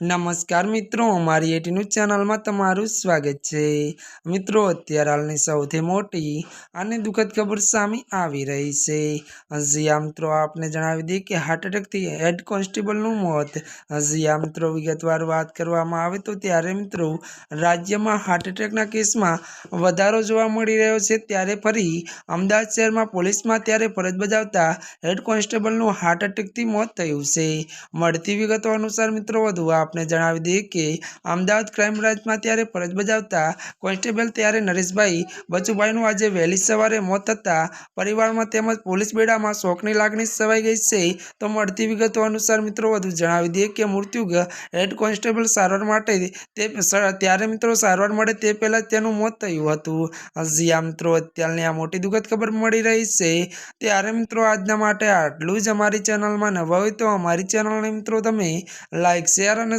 નમસ્કાર મિત્રો, અમારી એટી ન્યૂઝ ચેનલમાં તમારું સ્વાગત છે. મિત્રો, અત્યારે હાલની સૌથી મોટી અને દુઃખદ ખબર સામે આવી રહી છે. હજી મિત્રો, આપને જણાવી દઈએ કે હાર્ટ એટેકથી હેડ કોન્સ્ટેબલનું મોત. હજી મિત્રો, વિગતવાર વાત કરવામાં આવે તો ત્યારે, મિત્રો, રાજ્યમાં હાર્ટ એટેકના કેસમાં વધારો જોવા મળી રહ્યો છે. ત્યારે ફરી અમદાવાદ શહેરમાં પોલીસમાં ત્યારે ફરજ બજાવતા હેડ કોન્સ્ટેબલનું હાર્ટ એટેકથી મોત થયું છે. મળતી વિગતો અનુસાર, મિત્રો, વધુ આપને જણાવી દઈએ કે અમદાવાદ ક્રાઇમ બ્રાન્ચમાં ત્યારે ફરજ બજાવતા કોન્સ્ટેબલ ત્યારે નરેશભાઈ બચુભાઈનું આજે વહેલી સવારે મોત થતાં પરિવારમાં તેમજ પોલીસ બેડામાં શોકની લાગણી સવાઈ ગઈ છે. તો મળતી વિગતો અનુસાર મિત્રો વધુ જણાવી દઈએ કે મૃત્યુ હેડ કોન્સ્ટેબલ સારવાર માટે તે ત્યારે મિત્રો સારવાર મળે તે પહેલાં તેનું મોત થયું હતું. હજી આ મિત્રો, અત્યારની આ મોટી દુઃખદ ખબર મળી રહી છે. ત્યારે મિત્રો આજના માટે આટલું જ અમારી ચેનલમાં નવા હોય તો અમારી ચેનલને મિત્રો તમે લાઈક, શેર અને